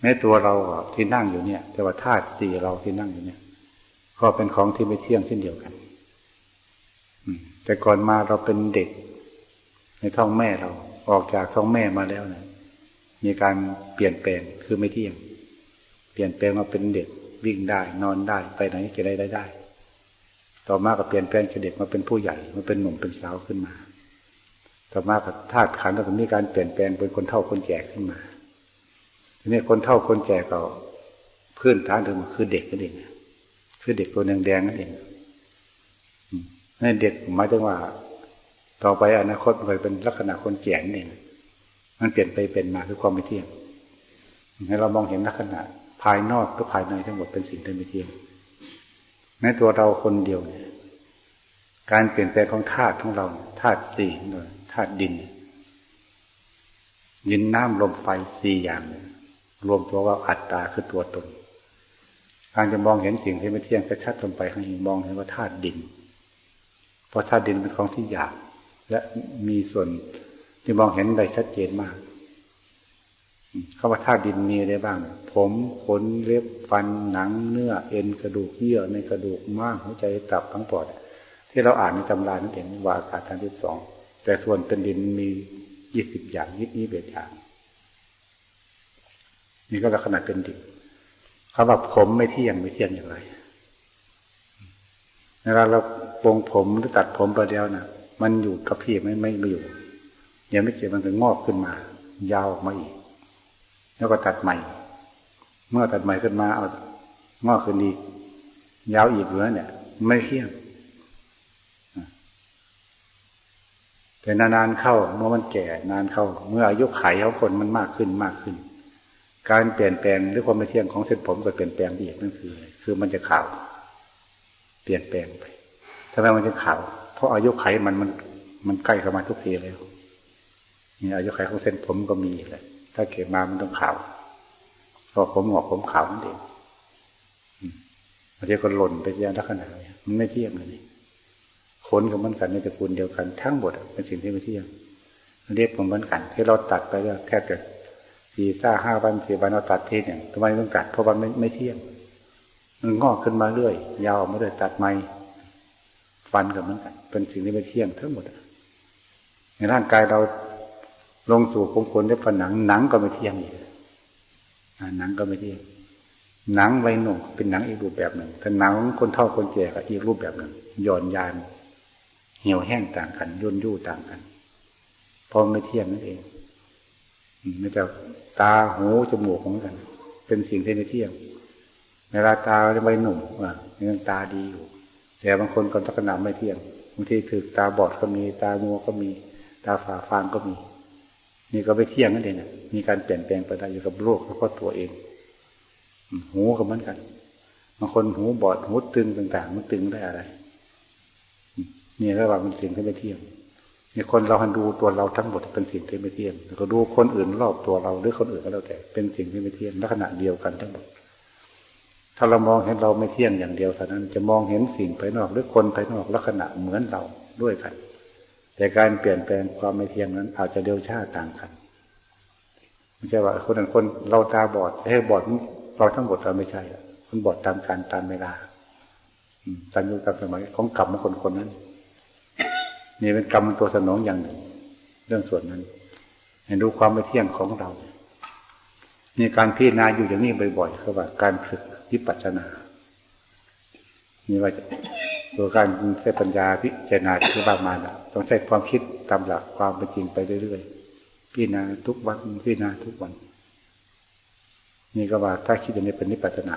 แม้ตัวเราที่นั่งอยู่เนี่ยแต่ว่าธาตุสี่เราที่นั่งอยู่เนี่ย ก็เป็นของที่ไม่เที่ยงเช่นเดียวกันแต่ก่อนมาเราเป็นเด็ก ในท้องแม่เราออกจากท้องแม่มาแล้วนะมีการเปลี่ยนแปลงคือไม่เที่ยง เปลี่ยนแปลงมาเป็นเด็กวิ่งได้นอนได้ไปไหนก็ได้ได้ได้ ต่อมาก็เปลี่ยนแปลงจากเด็กมาเป็นผู้ใหญ่มาเป็นหนุ่มเป็นสาวขึ้นมา ต่อมาก็ธาตุขันธ์ก็มีการเปลี่ยนแปลงเป็นคนเท่าคนแก่ขึ้นมา ทีนี้คนเท่าคนแก่ก็พื้นฐานเดิมคือเด็กนั่นเองคือเด็กตัวแดงๆนั่นเองนั่นเด็กหมายถึงว่า ต่อไปอนาคตมันเป็นลักษณะคนแก่นั่นเองมันเปลี่ยนไปเป็นมาคือความไม่เที่ยงให้เรามองเห็นลักษณะภายนอกหรือภายในทั้งหมดเป็นสิ่งที่ไม่เที่ยงแม้ตัวเราคนเดียวเนี่ยการเปลี่ยนแปลงของธาตุของเราธาตุสี่ธาตุดินยินน้ำลมไฟสี่อย่าง รวมตัวว่าอัตตาคือตัวตนการจะมองเห็นสิ่งที่ไม่เที่ยงก็ชัดลงไปข้างนมองเห็นว่าธาตุดิน เพราะธาตุดินเป็นของที่หยาบและมีส่วนที่มองเห็นได้ชัดเจนมากคำว่าธาตุดินมีอะไรบ้าง ผมขนเล็บฟันหนังเนื้อเอ็นกระดูกเยื่อในกระดูกม้ามหัวใจตับทั้งปอด ที่เราอ่านในตำรานั่นเองว่าอากาศทางที่สองแต่ส่วนเป็นดินมียี่สิบอย่างยี่สิบเอ็ดอย่าง นี่ก็ลักษณะเป็นดินคำว่าผมไม่เที่ยงไม่เที่ยงอย่างไรเวลาเราปรงผมหรือตัดผมไปเดียวนะมันอยู่กับที่ไม่ไม่ไม่อยู่เดี๋ยวไม่เกี่ยวมันจะงอกขึ้นมา ยาวออกมาอีก แล้วก็ตัดใหม่ เมื่อตัดใหม่ขึ้นมาเอางอกขึ้นอีก ยาวอีกเหลือเนี่ย ไม่เที่ยงแต่นานๆเข้าเมื่อมันแก่นานเข้า เมื่ออายุไขของคนมันมากขึ้นมากขึ้น การเปลี่ยนแปลงหรือความไม่เที่ยงของเส้นผมก็เปลี่ยนแปลงไปอีกนั่นคือ คือมันจะขาว เปลี่ยนแปลงไปทำไมมันจะขาว เพราะอายุไขมันมันมันใกล้เข้ามาทุกทีแล้วนี่อายุไขของเส้นผมก็มีเลยถ้าเก็บมามันต้องขาวเพราะผมหงอกผมขาวนั่นเองบางทีก็หล่นไปเยอะลักษณะมันไม่เที่ยงเลยขนกับมันกันในตระกูลเดียวกันทั้งหมดเป็นสิ่งที่ไม่เที่ยงเรียกผมเหมือนกัน ที่เราตัดไปแล้วแทบจะ สี่ซ่าห้าวันสี่วันเราตัดทีเนี่ยทำไมต้องตัดเพราะมันไม่ไม่เที่ยงมันงอกขึ้นมาเรื่อย ยาวมาเรื่อยตัดไม่ฟันกับมันกันเป็นสิ่งที่ไม่เที่ยงทั้งหมดในร่างกายเราลงสู่คงคนได้ฝันหนังหนังก็ไม่เที่ยงอีกหนังก็ไม่เที่ยงหนังไวหนุ่มเป็นหนังอีกรูปแบบหนึ่งแต่หนังคนเท่าคนแก่ก็อีกรูปแบบหนึ่งย่อนยานเหี่ยวแห้งต่างกันย่นยู่ต่างกันพอไม่เที่ยงนั่นเอง ไม่แต่ตาหูจมูกของกัน เป็นสิ่งที่ไม่เที่ยงเวลาตาใบหนุ่มอะยังตาดีอยู่ แต่บางคนก็ลักษณะไม่เที่ยงบางทีถือตาบอดก็มีตามัวก็มี ตาฝ่าฟางก็มี นี่ก็ไม่เที่ยงนั่นเองมีการเปลี่ยนแปลงไปได้อยู่กับโรคแล้วก็ตัวเอง หูก็เหมือนกันบางคนหูบอดหูตึงต่าง ๆ มันตึงได้อะไรนี่ระหว่างเป็นสิ่งที่ไม่เที่ยง นี่คนเราหันดูตัวเราทั้งหมดเป็นสิ่งที่ไม่เที่ยงแล้วก็ดูคนอื่นรอบตัวเราหรือคนอื่นก็แล้วแต่เป็นสิ่งที่ไม่เที่ยงลักษณะเดียวกันทั้งหมด ถ้าเรามองเห็นเราไม่เที่ยงอย่างเดียวเท่านั้นจะมองเห็นสิ่งภายนอกหรือคนภายนอกลักษณะเหมือนเราด้วยกัน แต่การเปลี่ยนแปลงความไม่เที่ยงนั้น อาจจะเร็วช้าต่างกันไม่ใช่ว่าคนนั้นคนเราตาบอดให้บอดเราทั้งหมดเราไม่ใช่คนบอดตามการตามเวลาตามยุคตามสมัยของกรรมของคนคนนั้น นี่เป็นกรรมตัวสนองอย่างหนึ่ง เรื่องส่วนนั้นเห็นรู้ความไม่เที่ยงของเรามีการพิจารณาอยู่อย่างนี้บ่อยๆคือว่าการฝึกวิปัสสนานี่ว่าตัวการใช้ปัญญาพิจารณาที่ว่ามาแล้วต้องใช้ความคิดตามหลักความเป็นจริงไปเรื่อยๆพิจารณาทุกวันพิจารณาทุกวัน นี่ก็ว่าถ้าคิดอย่างนี้เป็นนิพพานา